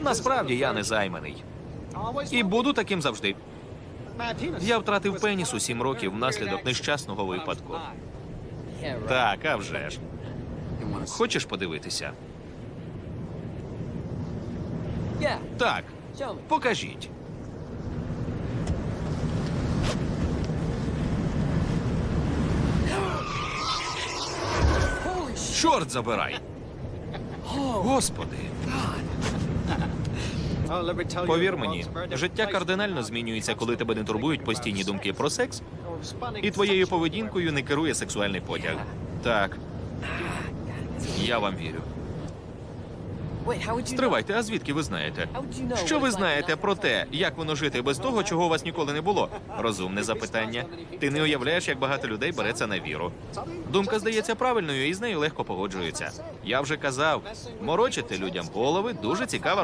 Насправді я не займаний. І буду таким завжди. Я втратив пеніс у сім років внаслідок нещасного випадку. Так, а вже ж. Хочеш подивитися? Так, покажіть. Чорт забирай. Господи, повір мені, життя кардинально змінюється, коли тебе не турбують постійні думки про секс, і твоєю поведінкою не керує сексуальний потяг. Так, я вам вірю. Стривайте, а звідки ви знаєте? Що ви знаєте про те, як воно жити без того, чого у вас ніколи не було? Розумне запитання. Ти не уявляєш, як багато людей береться на віру. Думка здається правильною і з нею легко погоджуються. Я вже казав, морочити людям голови дуже цікава